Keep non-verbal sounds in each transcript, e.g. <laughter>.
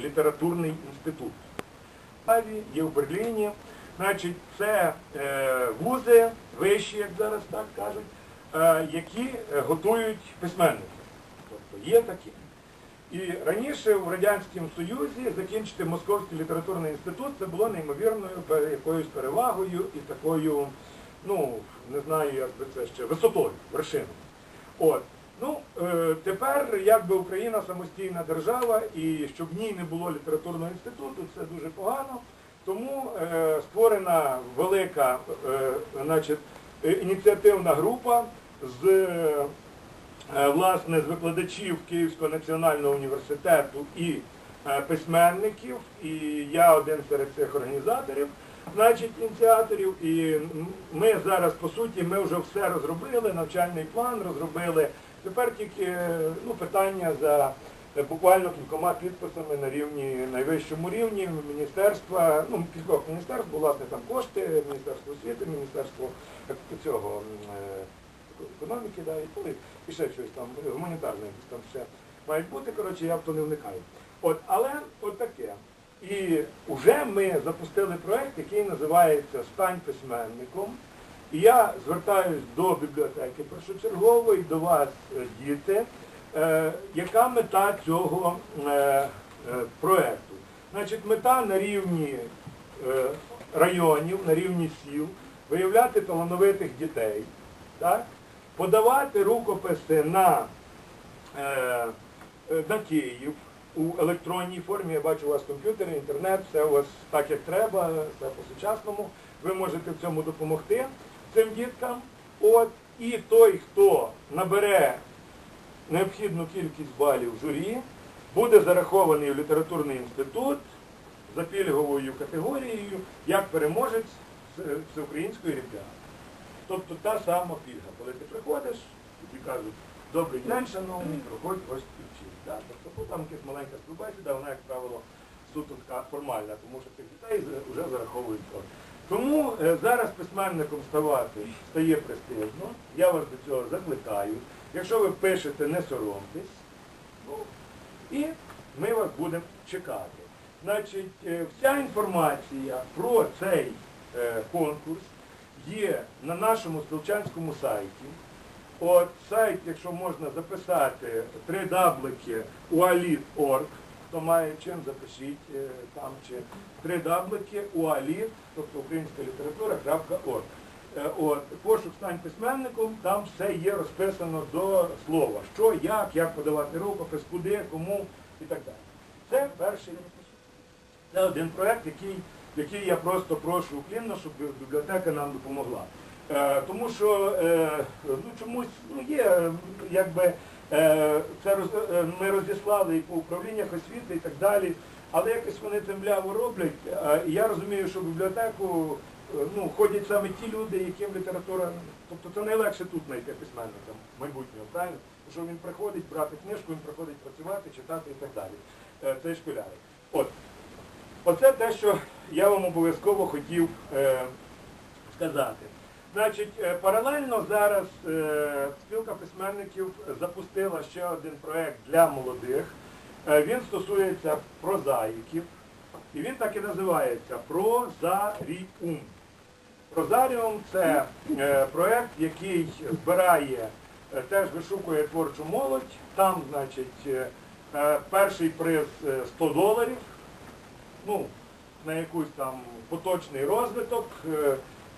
літературний інститут. Є в Берліні. Значить, це е, вузи вищі, як зараз так кажуть, е, які е, готують письменників. Тобто є такі. І раніше в Радянському Союзі закінчити Московський літературний інститут це було неймовірною якоюсь перевагою і такою, ну, не знаю, як би це ще, висотою, вершиною. От. Ну, е, тепер якби Україна самостійна держава, і щоб в ній не було літературного інституту, це дуже погано. Тому е, створена велика е, значить, ініціативна група з власне з викладачів Київського національного університету і письменників, і я один серед цих організаторів, значить, ініціаторів. І ми зараз, по суті, ми вже все розробили, навчальний план розробили. Тепер тільки ну, питання за е, буквально кількома підписами на рівні найвищому рівні міністерства, ну кількох міністерств, власне там кошти, Міністерство освіти, Міністерство цього е, економіки, да, і, і ще щось там, гуманітарне там ще мають бути, коротше, я в то не вникаю. От, але от таке. І вже ми запустили проєкт, який називається Стань письменником. І я звертаюсь до бібліотеки першочергово і до вас, е, діти, е, яка мета цього е, проєкту. Значить, мета на рівні районів, на рівні сіл, виявляти талановитих дітей, так? подавати рукописи на, на Київ у електронній формі. Я бачу у вас комп'ютери, інтернет, все у вас так, як треба, все по-сучасному. Ви можете в цьому допомогти цим діткам. От, і той, хто набере необхідну кількість балів в журі, буде зарахований в літературний інститут за пільговою категорією як переможець всеукраїнської олімпіади. Тобто та сама пільга. Коли ти приходиш, тобі кажуть, добрий день, шановний, проходь ось. Да? Тобто там якась маленька співбесіда, вона, як правило, суто така формальна, тому що цих дітей вже зараховують. То. Тому е, зараз письменником ставати стає престижно. Я вас до цього закликаю. Якщо ви пишете, не соромтесь. Ну, і ми вас будемо чекати. Значить, е, вся інформація про цей е, конкурс є на нашому спілчанському сайті. От сайт, якщо можна записати, три даблики ualit.org, хто має чим, запишіть е, там чи три даблики ualit, тобто українська література.org. Е, От, пошук стань письменником, там все є розписано до слова. Що, як, як подавати рукопис, куди, кому і так далі. Це перший. Це один проєкт, який, який я просто прошу уклінно, щоб бібліотека нам допомогла. Е, тому що е, ну, чомусь ну, є, якби це роз, е, ми розіслали і по управліннях освіти і так далі, але якось вони це мляво роблять. Е, я розумію, що в бібліотеку е, ну, ходять саме ті люди, яким література, тобто це найлегше тут знайти письменника майбутнього, правильно? Що він приходить брати книжку, він приходить працювати, читати і так далі. Е, це школяри. От. Оце те, що я вам обов'язково хотів е, сказати. Значить, е, паралельно зараз е, спілка письменників запустила ще один проєкт для молодих. Е, він стосується прозаїків. І він так і називається Прозаріум. Прозаріум це проєкт, який збирає, теж вишукує творчу молодь. Там, значить, перший приз е, 100 доларів ну, на якийсь там поточний розвиток.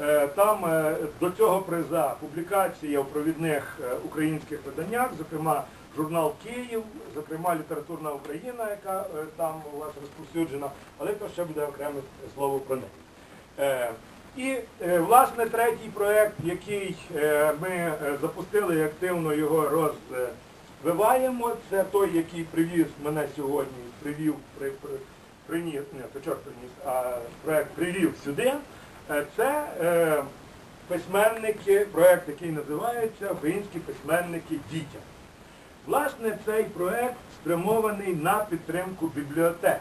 Е, Там е, до цього приза публікація у провідних е, українських виданнях, зокрема журнал Київ, зокрема Літературна Україна, яка там у вас розповсюджена, але то ще буде окреме слово про неї. І, власне, третій проєкт, який ми запустили і активно його розвиваємо, це той, який привіз мене сьогодні, привів, при, при, приніс, не, то чорт приніс, а проєкт привів сюди. Е, Це е, письменники, проєкт, який називається Українські письменники дітям. Власне, цей проєкт спрямований на підтримку бібліотек.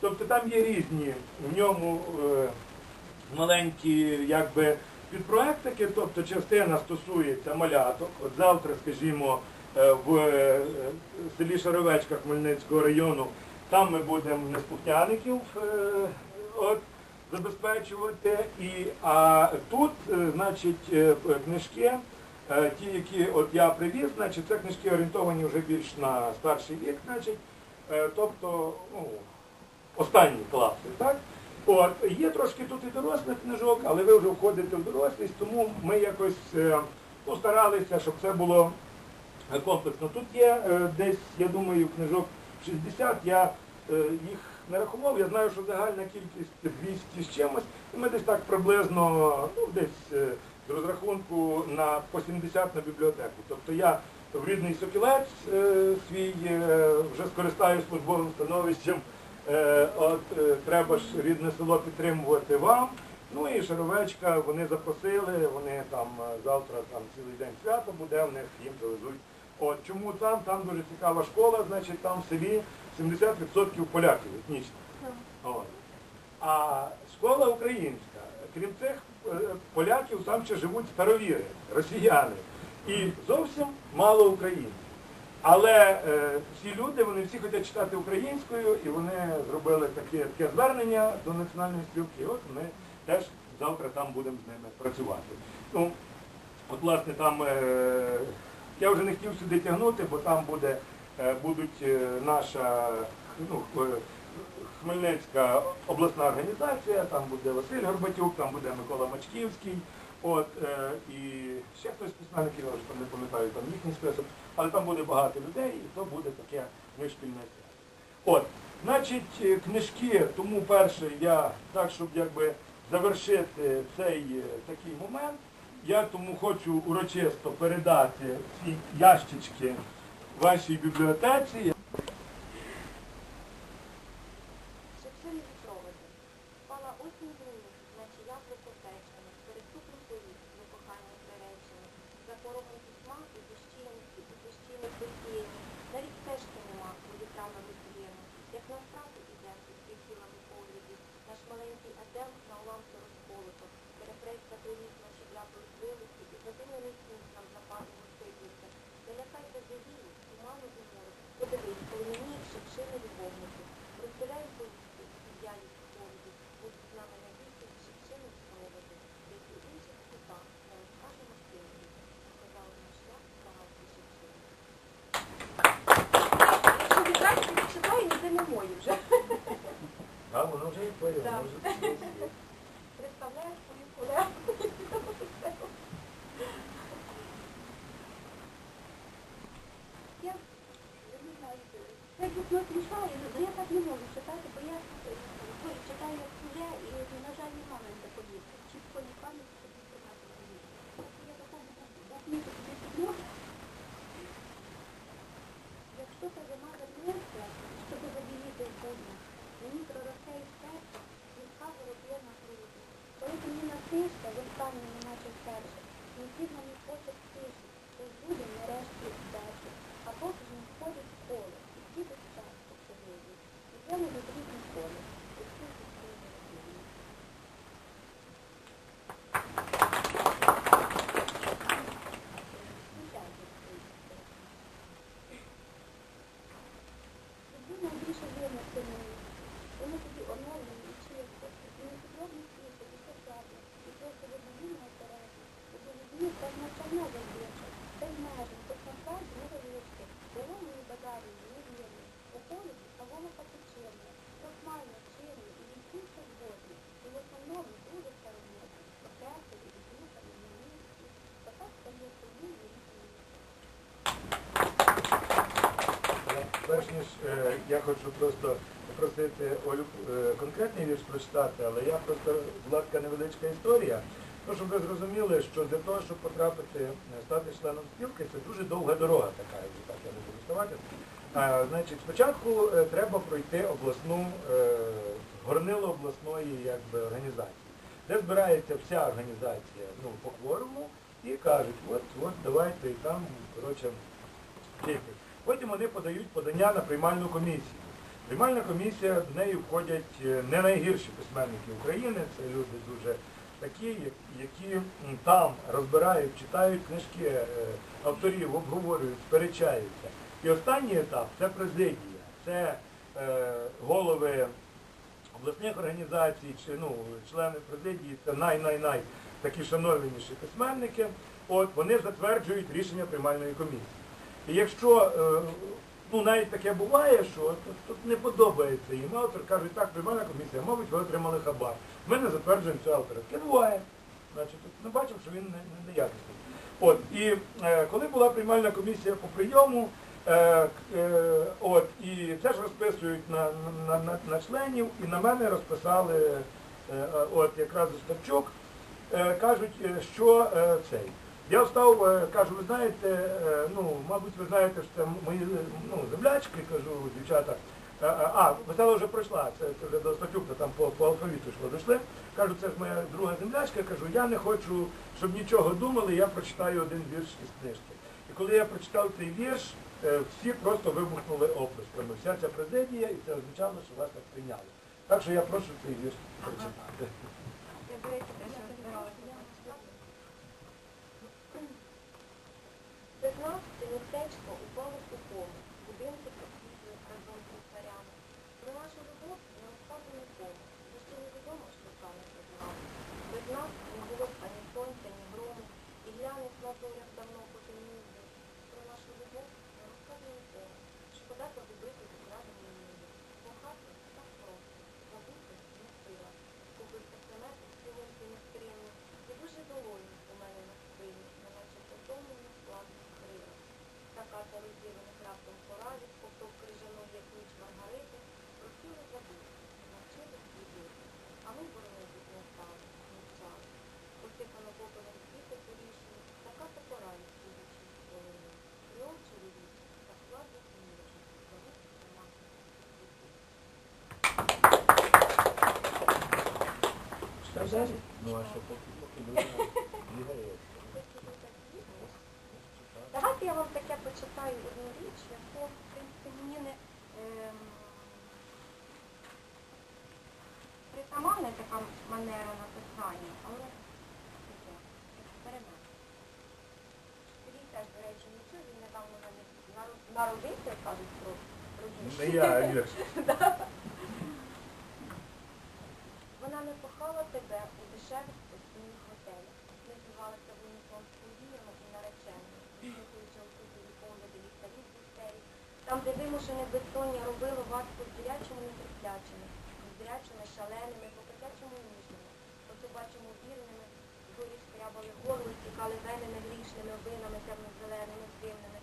Тобто там є різні в ньому е, маленькі якби, підпроектики, тобто частина стосується маляток. От завтра, скажімо, е, в е, селі Шаровечка Хмельницького району Там ми будемо неслухняників е, от, забезпечувати. І, а тут, е, значить, е, книжки, е, ті, які от я привіз, значить, це книжки орієнтовані вже більш на старший вік, значить, тобто ну, останні класи. Так? От, є трошки тут і дорослих книжок, але ви вже входите в дорослість, тому ми якось ну, щоб це було комплексно. Тут є десь, я думаю, книжок 60, я їх не рахував, я знаю, що загальна кількість 200 з чимось, і ми десь так приблизно, ну, десь е, з розрахунку на по 70 на бібліотеку. Тобто я в рідний сокілець е, свій е, вже скористаюсь службовим становищем. Е, От е, треба ж рідне село підтримувати вам. Ну і Шаровечка вони запросили, вони там е, завтра там цілий день свято буде, в них їм привезуть. От чому там? Там дуже цікава школа, значить там в селі 70% поляків етнічних. От. А школа українська. Крім цих е, поляків там ще живуть старовіри, росіяни. І зовсім мало українців. Але е, всі люди, вони всі хочуть читати українською, і вони зробили таке, таке звернення до національної спілки. І от ми теж завтра там будемо з ними працювати. Ну, от власне там е, я вже не хотів сюди тягнути, бо там буде, е, будуть е, наша ну, е, Хмельницька обласна організація, там буде Василь Горбатюк, там буде Микола Мачківський. От, е, і ще хтось письменників, я вже там не пам'ятаю там їхній список, але там буде багато людей, і то буде таке свято. От, значить, книжки, тому перше, я так, щоб якби завершити цей такий момент, я тому хочу урочисто передати ці ящички вашій бібліотеці. Наш маленький Адем на уламки розколото, перепрейська привіз наші ляпи звилиці, і задимлений сніг нам западно розсипався, не лякайся туману і з'являть в холоді, будуть з нами навіки, шевчини проводи, десь у інших світах, не розкажемо сильні, сказали наш шлях багатий шевчини. Якщо відразу не читаю, ніде не мої вже. А воно вже і твоє, Да. воно вже твоє. Представляєш свою колегу? Я я не знаю, це не знаю, но я так не могу, бо я е, ой, читаю як чуже і, на жаль, не маю на таку Чи в полі пам'яті, чи в читати мені. Я такого буквіку собі підношу. Якщо та зима вернеться, щоб забіліти здані, мені проросте із серця, міська вороб'єна груди. Коли ти мені натишка, в останньому наче вперше, не згідно мій почерк тиші, то буде нарешті вдачі. А поки ж не входить в коло, і всі без часу очевидні. І прямо до дрібні коло, і всі зі своїми Людина більше винести мені. Вони тобі оновлені і чисто, і не підробні світи, і посади, і просто водовільного перегляду. Тобі людині так навчання завдяча, без межі, без насаді, не вивички, Головної бадарі, не вірні, у холоді, а воно потечення, нормально, чинні, і від все згодні, і в основному дуже старомодні, потрясові, і духові, і місці, та так стає собі і різні. Перш ніж е, я хочу просто попросити Олю е, конкретний вірш прочитати, але я просто була така невеличка історія. Ну, щоб ви зрозуміли, що для того, щоб потрапити, е, стати членом спілки, це дуже довга дорога така, якби так я не буду ставати. А, значить, спочатку е, треба пройти обласну, е, горнило обласної якби, організації, де збирається вся організація ну, по кворуму і кажуть, от, от давайте і там, коротше. Потім вони подають подання на приймальну комісію. Приймальна комісія, в неї входять е, не найгірші письменники України, це люди дуже такі, які там розбирають, читають книжки е, авторів, обговорюють, сперечаються. І останній етап це президія. Це е, голови обласних організацій чи ну, члени президії, це най-най-най такі шановніші письменники, от вони затверджують рішення приймальної комісії. Якщо е, ну, навіть таке буває, що тут, не подобається їм автор, кажуть, так, приймальна комісія, мабуть, ви отримали хабар. Ми не затверджуємо цього автора. Таке буває. Значить, ми бачимо, що він не, не, неякісний. От, і е, коли була приймальна комісія по прийому, е, е, от, і це ж розписують на, на, на, на членів, і на мене розписали е, е, от якраз Остапчук, е, кажуть, е, що е, цей. Я встав, е, кажу, ви знаєте, е, ну, мабуть, ви знаєте, що це мої ну, землячки, кажу, дівчата. Е, А, весела вже пройшла, це, це вже до Остапчука, там по, по алфавіту йшло, дійшли. Кажу, це ж моя друга землячка, кажу, я не хочу, щоб нічого думали, я прочитаю один вірш із книжки. І коли я прочитав цей вірш, всі просто вибухнули оплесками. Вся ця президія, і це означало, що вас так прийняли. Так що я прошу цей вірш прочитати. The graph illustrates Ну, а що поки поки <laughs> бігає. Давайте я вам таке почитаю одну річ, яку, в принципі, мені не ем, притаманна така манера написання, але експеримент. Сергій теж, до речі, нічого, він недавно народився, кажуть, про Не я, <laughs> а вірш. Вона не тебе у дешевих постійних готелях, не зливалася в унісон з подіями і нареченими, слухаючи осудові погляди ліхтарів з істерій, там, де вимушене безсоння робило вас по-звірячому нетерплячими, по-звірячими шаленими, по-котячому ніжними, по-собачому вірними, зорі шкрябали голови, стікали веними грішними обинами темно-зеленими, дивними,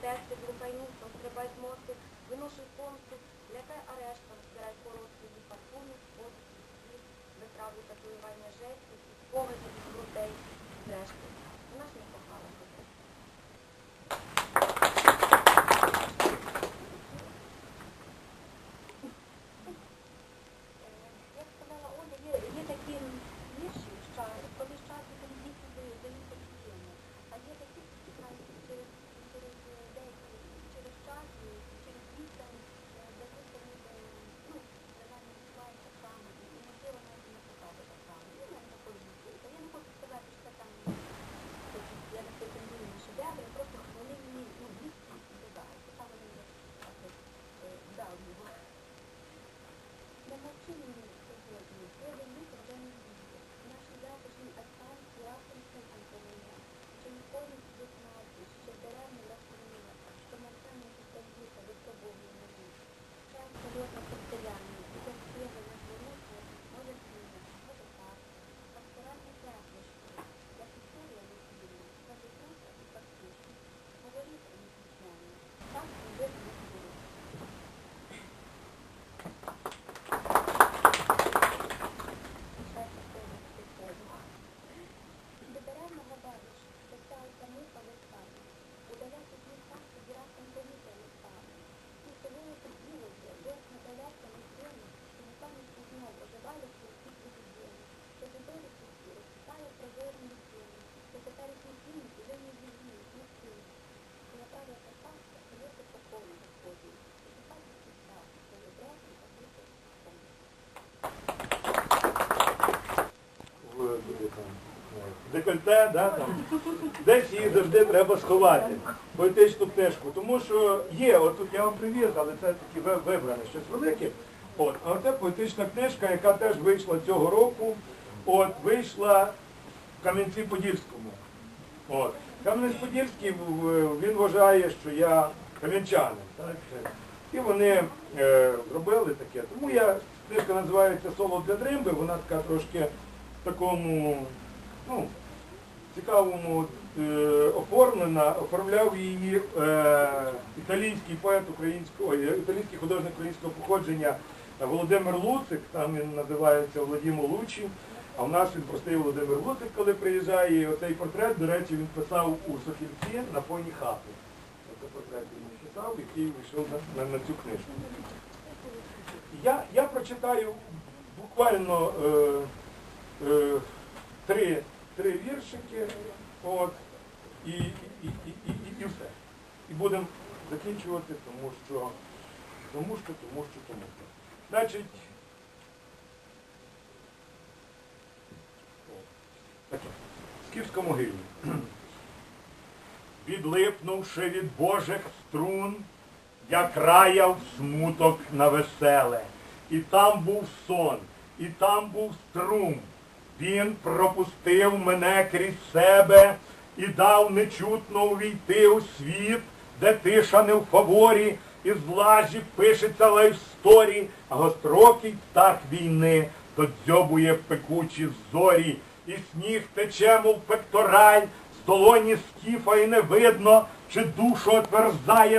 тести, блукай місто, стрибай з мосту, виношуй помсту, лякай арештом, збирай порозкиді і воду, світ, витравлю татуювання жестів, і спогадів від грудей, зрештою. Вона ж не кохала тебе. Е, Як сказала Оля, є, є такі вірші, що коли щастя, то дійсно дається приємно. А є такі, які кажуть, через, через е, деякі, через час, і через відстань, е, дадуться ніби, ну, для мене відчуває так само, і можливо навіть не показує так само. Ну, я не такої відчуття. Я не хочу сказати, що це там, якісь, я не претендую на шедеври, просто вони мені, ну, близькі додають. Хоча вони є, так, е, давні. Не мовчи мені сьогодні, твоє літо вже не буде. Наші завтрашні останки раптом скажіть що ніколи не знати, що даремно розуміла, що мовчання підтягнута випробовує мені. Час холодно постоянний, і як співа на зворотні, може зміна, може так. Пасторальне теплишко, як історія висвітлює, каже круто і фактично. Говорить не звичайно, так не не було. Добираємо бабиш, поставиться муха в естаді. Удаляти дні так, тоді раптом повітря не стане. Декольте, да, там. десь її завжди треба сховати. Поетичну книжку. Тому що є, от тут я вам привіз, але це таки вибране щось велике. От, а оце поетична книжка, яка теж вийшла цього року. От, вийшла в Кам'янці-Подільському. От. Кам'янець-Подільський він вважає, що я кам'янчанин. І вони е, робили таке. Тому я, книжка називається Соло для дримби, вона така трошки в такому, ну, цікавому е, оформлена, оформляв її е, італійський поет українського, італійський художник українського походження Володимир Луцик, там він називається Владімо Лучі, а в нас він простий Володимир Луцик, коли приїжджає, і оцей портрет, до речі, він писав у Сохівці на фоні хати. Це портрет він писав, який вийшов на, на, на цю книжку. Я, я прочитаю буквально е, е, три, три віршики, от, і, і, і, і, і, і все. І будемо закінчувати, тому що, тому що, тому що, тому що. Значить. Скіфська могильня. Відлипнувши від Божих струн, я краяв смуток на веселе. І там був сон, і там був струм. Він пропустив мене крізь себе і дав нечутно увійти у світ, де тиша не в фаворі, і з лажі пишеться лайфсторі, а гострокий птах війни то дзьобує пекучі зорі, і сніг тече, мов пектораль, з долоні скіфа і не видно, чи душу отверзає